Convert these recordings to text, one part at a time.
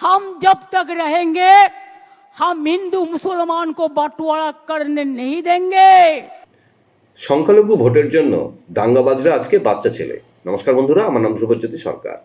हम जब तक रहेंगे हम हिंदू मुसलमान को बंटवारा करने नहीं देंगे সংখ্যালঘু ভোটের জন্য দাঙ্গাবাজরা আজকে বাচ্চা ছেলে নমস্কার বন্ধুরা আমার নাম ধ্রুবজ্যোতি সরকার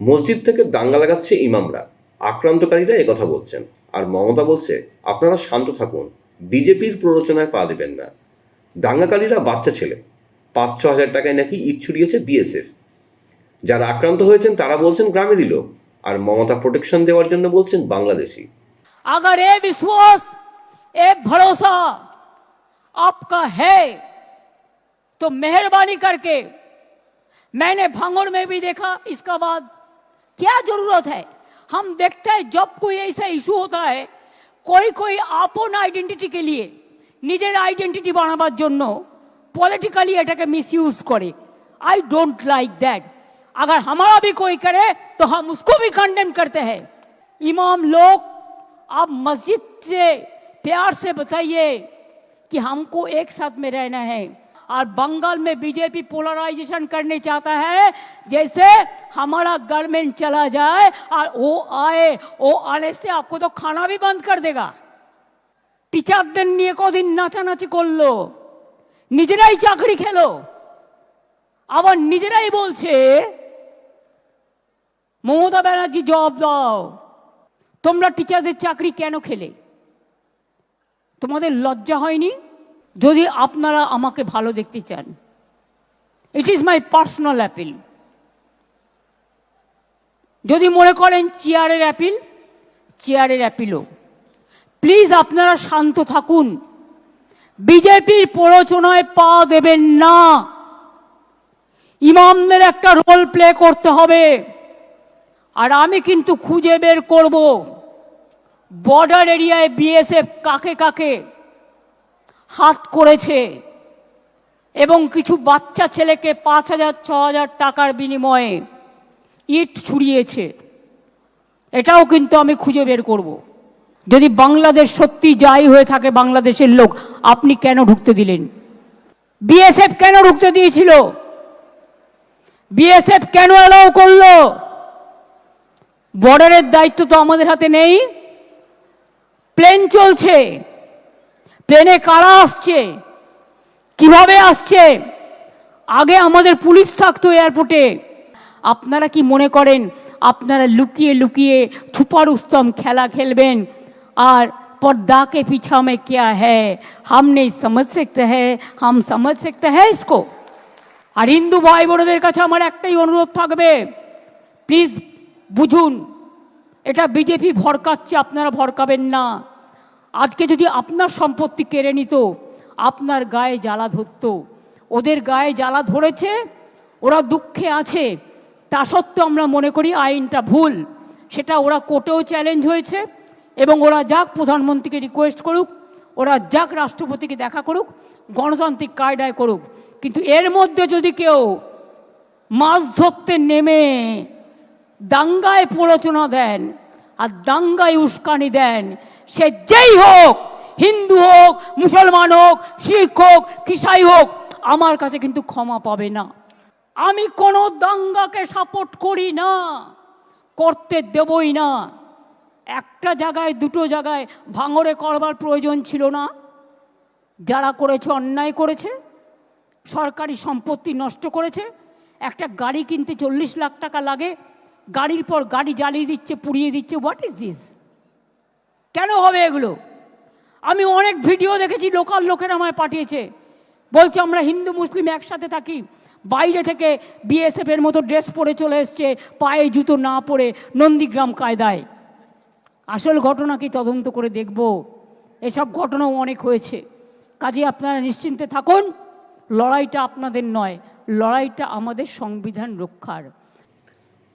মসজিদ থেকে দাঙ্গা লাগাচ্ছে ইমামরা আক্রান্তকারীরা কথা বলছেন আর মমতা বলছে আপনারা শান্ত থাকুন বিজেপির প্ররোচনায় পা দেবেন না দাঙ্গাকারীরা বাচ্চা ছেলে পাঁচ ছ হাজার টাকায় নাকি ইট ছুড়িয়েছে বিএসএফ যারা আক্রান্ত হয়েছেন তারা বলছেন গ্রামেরই লোক আর মমতা প্রোটেকশন দেওয়ার জন্য বলছেন বাংলাদেশি अगर ये विश्वास ये भरोसा आपका है तो मेहरबानी करके मैंने भांगड़ में भी देखा इसका बाद क्या जरूरत है हम देखते हैं जब कोई ऐसा इशू होता है कोई कोई আপন আইডেন্টিটি के लिए নিজের আইডেন্টিটি বানাবার জন্য পলিটিক্যালি এটাকে মিসইউজ করে आई डोंट लाइक दैट अगर हमारा भी कोई करे तो हम उसको भी कंडेम करते हैं इमाम लोग आप मस्जिद से प्यार से बताइए कि हमको एक साथ में रहना है और बंगाल में बीजेपी पोलराइजेशन करने चाहता है जैसे हमारा गवर्नमेंट चला जाए और वो आए वो आने से आपको तो खाना भी बंद कर देगा টিচারদের নিয়ে কদিন নাচানাচি করলো নিজেরাই চাকরি খেলো আবার নিজেরাই বলছে মমতা ব্যানার্জি জবাব দাও। তোমরা টিচারদের চাকরি কেন খেলে? তোমাদের লজ্জা হয়নি? যদি আপনারা আমাকে ভালো দেখতে চান। It is my personal appeal যদি মনে করেন চেয়ারের অ্যাপিল চেয়ারের অ্যাপিলও প্লিজ আপনারা শান্ত থাকুন। বিজেপির প্ররোচনায় পা দেবেন না। ইমামদের একটা রোল প্লে করতে হবে। আর আমি কিন্তু খুঁজে বের করব। বর্ডার এরিয়ায় বিএসএফ কাকে কাকে হাত করেছে এবং কিছু বাচ্চা ছেলেকে পাঁচ হাজার, ছ হাজার টাকার বিনিময়ে ইট ছুড়িয়েছে। এটাও কিন্তু আমি খুঁজে বের করব। যদি বাংলাদেশ সত্যি যাই হয়ে থাকে বাংলাদেশের লোক, আপনি কেন ঢুকতে দিলেন? বিএসএফ কেন ঢুকতে দিয়েছিল? বিএসএফ কেন অ্যালাউ করল? বর্ডারের দায়িত্ব তো আমাদের হাতে নেই প্লেন চলছে প্লেনে কারা আসছে কিভাবে আসছে আগে আমাদের পুলিশ থাকতো এয়ারপোর্টে আপনারা কি মনে করেন আপনারা লুকিয়ে লুকিয়ে ছুপা রুস্তম খেলা খেলবেন আর पर्दा के पीछा में क्या है हम नहीं समझ सकते हैं हम समझ सकते हैं इसको আর হিন্দু ভাই বোনদের কাছে আমার একটাই অনুরোধ থাকবে প্লিজ বুঝুন, এটা বিজেপি ভরকাচ্ছে, আপনারা ভরকাবেন না। আজকে যদি আপনার সম্পত্তি কেড়ে নিত, আপনার গায়ে জ্বালা ধরতো। ওদের গায়ে জ্বালা ধরেছে, ওরা দুঃখে আছে। তা সত্ত্বেও আমরা মনে করি আইনটা ভুল। সেটা ওরা কোর্টেও চ্যালেঞ্জ হয়েছে এবং ওরা যাক প্রধানমন্ত্রীকে রিকোয়েস্ট করুক, ওরা যাক রাষ্ট্রপতিকে দেখা করুক, গণতান্ত্রিক কায়দায় করুক। কিন্তু এর মধ্যে যদি কেউ মাছ ধরতে নেমে দাঙ্গায় প্ররোচনা দেন আর দাঙ্গায় উস্কানি দেন। সে যেই হোক, হিন্দু হোক, মুসলমান হোক, শিখ হোক খিসাই হোক, আমার কাছে কিন্তু ক্ষমা পাবে না। আমি কোনো দাঙ্গাকে সাপোর্ট করি না, করতে দেবই না। একটা জায়গায়, দুটো জায়গায় ভাঙরে করবার প্রয়োজন ছিল না। যারা করেছে, অন্যায় করেছে, সরকারি সম্পত্তি নষ্ট করেছে। একটা গাড়ি কিনতে চল্লিশ লাখ টাকা লাগে গাড়ির পর গাড়ি জ্বালিয়ে দিচ্ছে, পুড়িয়ে দিচ্ছে হোয়াট ইজ দিস কেন হবে এগুলো? আমি অনেক ভিডিও দেখেছি লোকাল লোকেরা আমায় পাঠিয়েছে। বলছে, আমরা হিন্দু, মুসলিম একসাথে থাকি। বাইরে থেকে বিএসএফ এর মতো ড্রেস পরে চলে এসছে, পায়ে জুতো না পরে নন্দীগ্রাম কায়দায়। আসল ঘটনা কি তদন্ত করে দেখব। এসব ঘটনাও অনেক হয়েছে। কাজে আপনারা নিশ্চিন্তে থাকুন। লড়াইটা আপনাদের নয়, লড়াইটা আমাদের সংবিধান রক্ষার।